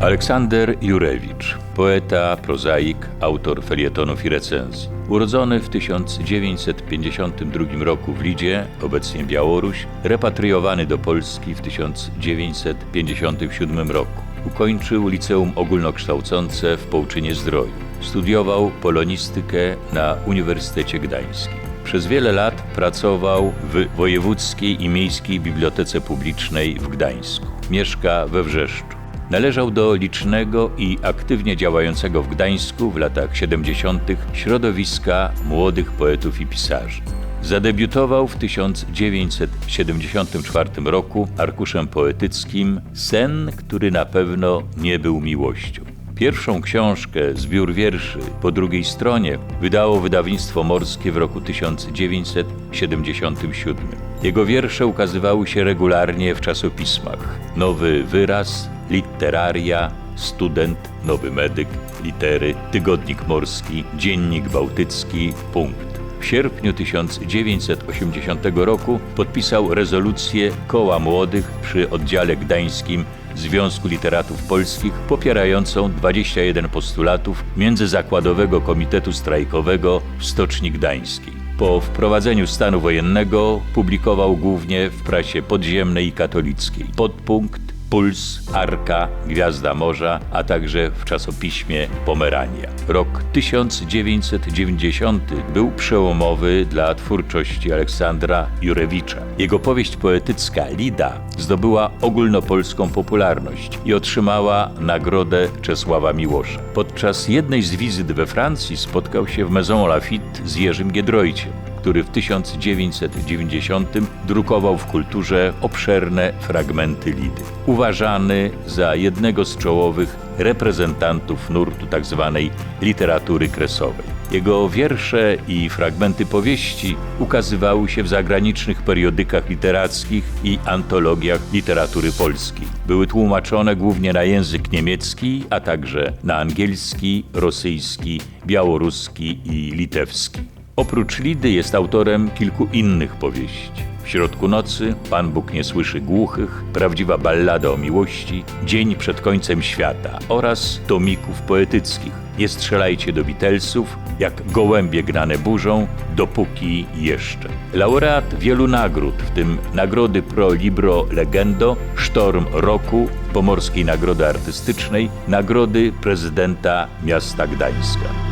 Aleksander Jurewicz, poeta, prozaik, autor felietonów i recenzji. Urodzony w 1952 roku w Lidzie, obecnie Białoruś, repatriowany do Polski w 1957 roku. Ukończył liceum ogólnokształcące w Połczynie Zdroju. Studiował polonistykę na Uniwersytecie Gdańskim. Przez wiele lat pracował w Wojewódzkiej i Miejskiej Bibliotece Publicznej w Gdańsku. Mieszka we Wrzeszczu. Należał do licznego i aktywnie działającego w Gdańsku w latach 70. środowiska młodych poetów i pisarzy. Zadebiutował w 1974 roku arkuszem poetyckim Sen, który na pewno nie był miłością. Pierwszą książkę, zbiór wierszy, po drugiej stronie wydało wydawnictwo morskie w roku 1977. Jego wiersze ukazywały się regularnie w czasopismach Nowy Wyraz, Literaria, Student, Nowy Medyk, Litery, Tygodnik Morski, Dziennik Bałtycki, Punkt. W sierpniu 1980 roku podpisał rezolucję Koła Młodych przy oddziale gdańskim Związku Literatów Polskich popierającą 21 postulatów Międzyzakładowego Komitetu Strajkowego w Stoczni Gdańskiej. Po wprowadzeniu stanu wojennego publikował głównie w prasie podziemnej i katolickiej. Podpunkt Puls, Arka, Gwiazda Morza, a także w czasopiśmie Pomerania. Rok 1990 był przełomowy dla twórczości Aleksandra Jurewicza. Jego powieść poetycka Lida zdobyła ogólnopolską popularność i otrzymała nagrodę Czesława Miłosza. Podczas jednej z wizyt we Francji spotkał się w Maison Lafitte z Jerzym Giedroyciem który w 1990 drukował w kulturze obszerne fragmenty Lidy. Uważany za jednego z czołowych reprezentantów nurtu tzw. literatury kresowej. Jego wiersze i fragmenty powieści ukazywały się w zagranicznych periodykach literackich i antologiach literatury polskiej. Były tłumaczone głównie na język niemiecki, a także na angielski, rosyjski, białoruski i litewski. Oprócz Lidy jest autorem kilku innych powieści. W środku nocy, Pan Bóg nie słyszy głuchych, prawdziwa ballada o miłości, Dzień przed końcem świata oraz tomików poetyckich. Nie strzelajcie do Beatlesów, jak gołębie gnane burzą, dopóki jeszcze. Laureat wielu nagród, w tym Nagrody Pro Libro Legendo, Sztorm Roku, Pomorskiej Nagrody Artystycznej, Nagrody Prezydenta Miasta Gdańska.